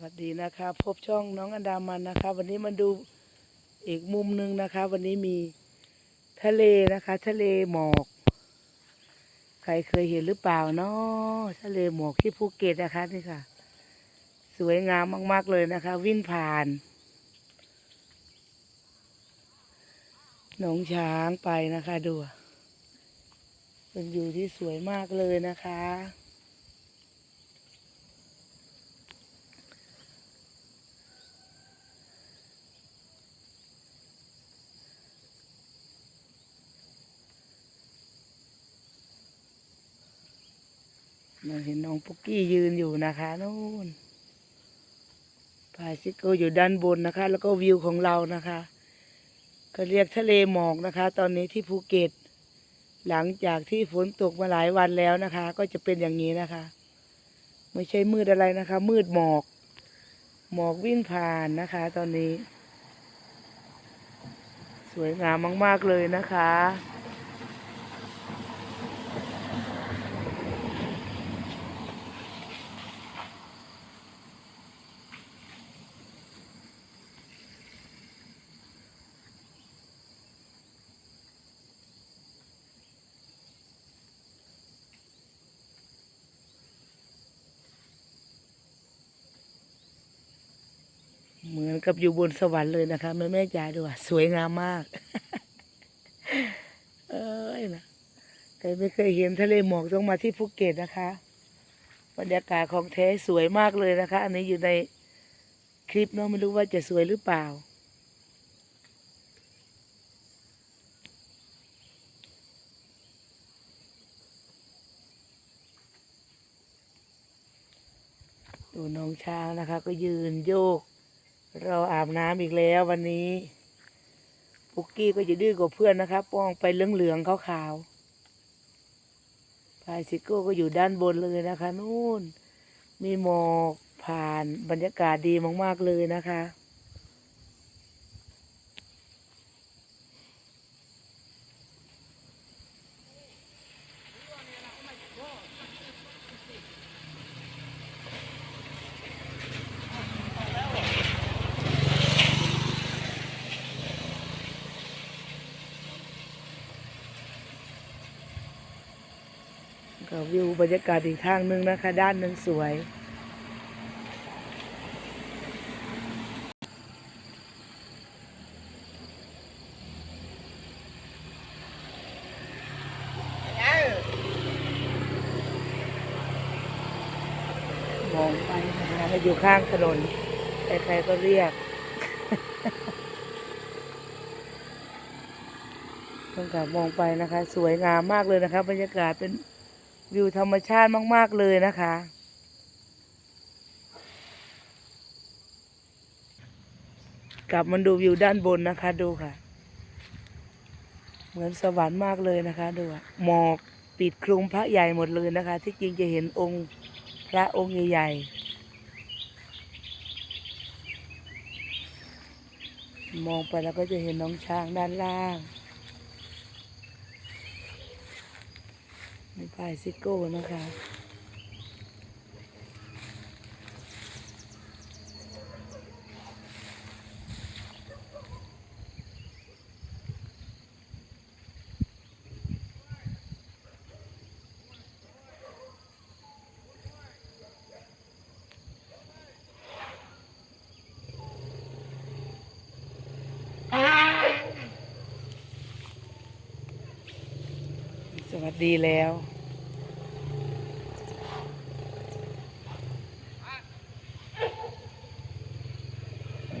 วัสดีนะคะพบช่องน้องอันดามันนะคะ วันนี้มาดูอีกมุมหนึ่งนะคะ วันนี้มีทะเลนะคะ ทะเลหมอก ใครเคยเห็นหรือเปล่าเนาะทะเลหมอกที่ภูเก็ตนะคะนี่ค่ะ สวยงามมาก ๆ เลยนะคะ วิ่งผ่านหนองช้างไปนะคะดูเป็นอยู่ที่สวยมากเลยนะคะ เราเห็นน้องปุกกี้ยืนอยู่นะคะนู่นพาซิโกอยู่ด้านบนนะคะ แล้วก็วิวของเรานะคะ ก็เรียกทะเลหมอกนะคะ ตอนนี้ที่ภูเก็ต หลังจากที่ฝนตกมาหลายวันแล้วนะคะ ก็จะเป็นอย่างนี้นะคะ ไม่ใช่มืดอะไรนะคะ มืดหมอก หมอกวิ่งผ่านนะคะ ตอนนี้ สวยงามมาก ๆ เลยนะคะ กับอยู่บนสวรรค์เลยนะคะแม่แม่จ๋าดูอะสวยงามมาก เอ้ยนะใครไม่เคยเห็นทะเลหมอกต้องมาที่ภูเก็ตนะคะบรรยากาศของแท้สวยมากเลยนะคะ อันนี้อยู่ในคลิปเนาะไม่รู้ว่าจะสวยหรือเปล่า ดูน้องช้างนะคะ ก็ยืนโยก เราอาบน้ำอีกแล้ววันนี้ปุกกี้ก็จะดื้อกว่าเพื่อนนะครับป้องไปเหลืองๆขาวๆพายซิโก้ก็อยู่ด้านบนเลยนะคะนู่น มีหมอกผ่านบรรยากาศดีมากๆเลยนะคะ ก็วิวบรรยากาศอีกทางนึงนะคะ ด้านนั้นสวย มองไปนะคะอยู่ข้างถนน ใครๆก็เรียกต้องกลับมองไปนะคะ สวยงามมากเลยนะคะบรรยากาศเป็น วิวธรรมชาติมาก ๆ เลยนะคะ กลับมาดูวิวด้านบนนะคะ ดูค่ะ เหมือนสวรรค์มากเลยนะคะดูอะหมอกปิดคลุมพระใหญ่หมดเลยนะคะ ที่จริงจะเห็นองค์พระองค์ใหญ่ๆมองไปแล้วก็จะเห็นน้องช้างด้านล่าง ป้ายซิโก้นะคะ สวัสดีแล้ว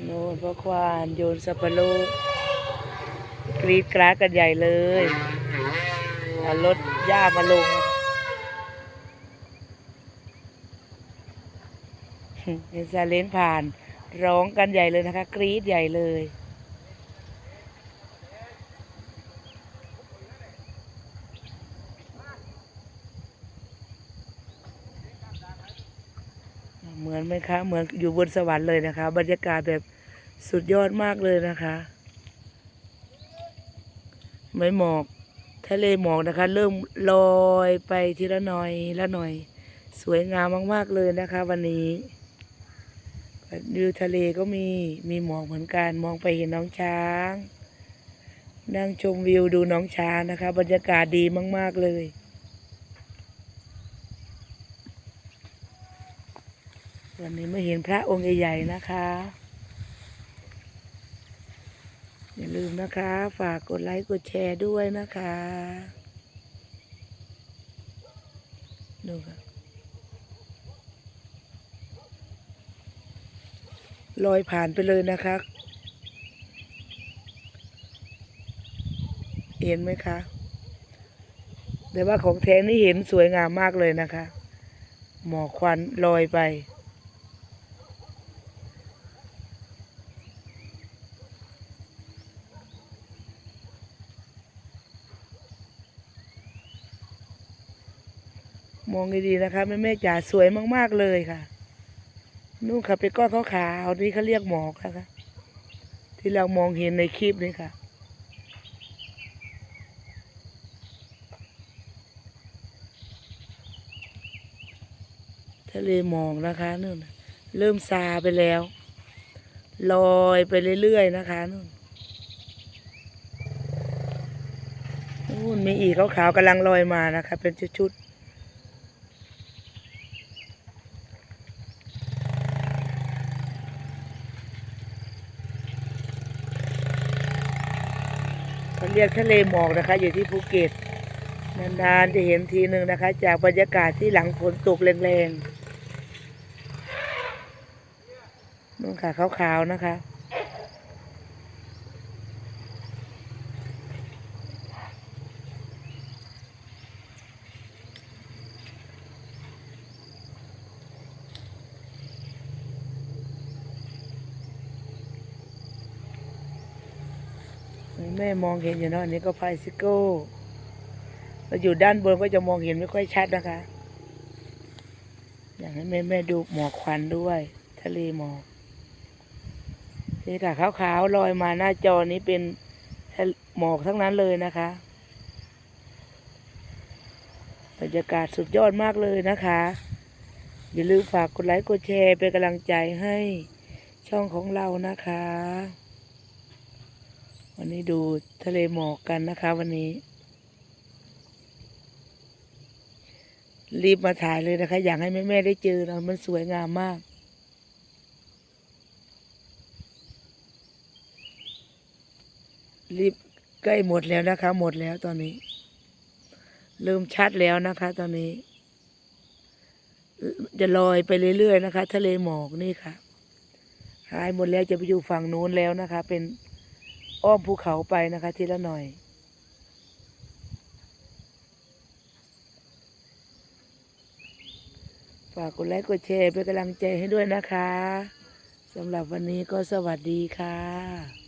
โน่นพ่อควานโยนสับปะรดกรีดกราดกันใหญ่เลยเอารถย่ามาลงเห็นซาเล้งผ่าน ร้องกันใหญ่เลยนะคะ กรีดใหญ่เลย เหมือนไหมคะ เหมือนอยู่บนสวรรค์เลยนะคะ บรรยากาศแบบสุดยอดมากเลยนะคะไม่หมอก ทะเลหมอกนะคะ เริ่มลอยไปทีละหน่อยละหน่อย สวยงามมาก ๆ เลยนะคะ วันนี้วิวทะเลก็มีมีหมอกเหมือนกันมองไปเห็นน้องช้าง นั่งชมวิวดูน้องช้างนะคะ บรรยากาศดีมาก ๆ เลย วันนี้ไม่เห็นพระองค์ใหญ่ๆนะคะ อย่าลืมนะคะ ฝากกดไลค์กดแชร์ด้วยนะคะ ดูค่ะลอยผ่านไปเลยนะคะ เห็นไหมคะ แต่ว่าของแท้นี่เห็นสวยงามมากเลยนะคะ หมอกควันลอยไป มองดีๆนะคะแม่แม่จ๋าสวยมากๆเลยค่ะ นู่นค่ะเป็นก้อนขาวๆนี่เขาเรียกหมอกนะคะ ที่เรามองเห็นในคลิปนี้ค่ะทะเลหมอกนะคะนู่นเริ่มซาไปแล้ว ลอยไปเรื่อยๆนะคะนู่นนู่นมีอีกขาวๆกำลังลอยมานะคะ เป็นชุดๆ เขาเรียกทะเลหมอกนะคะ อยู่ที่ภูเก็ตนานๆจะเห็นทีหนึ่งนะคะ จากบรรยากาศที่หลังฝนตกแรงๆนู่นค่ะขาวๆนะคะ แม่มองเห็นอยู่เนาะอันนี้ก็ไพซิโก้เราอยู่ด้านบนก็จะมองเห็นไม่ค่อยชัดนะคะ อยากให้แม่แม่ดูหมอกควันด้วย ทะเลหมอกนี่ค่ะขาวๆลอยมาหน้าจอนี้เป็นหมอกทั้งนั้นเลยนะคะบรรยากาศสุดยอดมากเลยนะคะ อย่าลืมฝากกดไลค์กดแชร์เป็นกำลังใจให้ช่องของเรานะคะ วันนี้ดูทะเลหมอกกันนะคะ วันนี้ รีบมาถ่ายเลยนะคะ อยากให้แม่แม่ๆได้เจอนะมันสวยงามมาก รีบใกล้หมดแล้วนะคะ หมดแล้วตอนนี้ เริ่มชัดแล้วนะคะ ตอนนี้ จะลอยไปเรื่อยๆนะคะ ทะเลหมอกนี่ค่ะหายหมดแล้วจะไปอยู่ฝั่งนู้นแล้วนะคะ เป็น อ้อมภูเขาไปนะคะ ทีละหน่อย ฝากกดไลค์กดแชร์เป็นกำลังใจให้ด้วยนะคะสำหรับวันนี้ก็สวัสดีค่ะ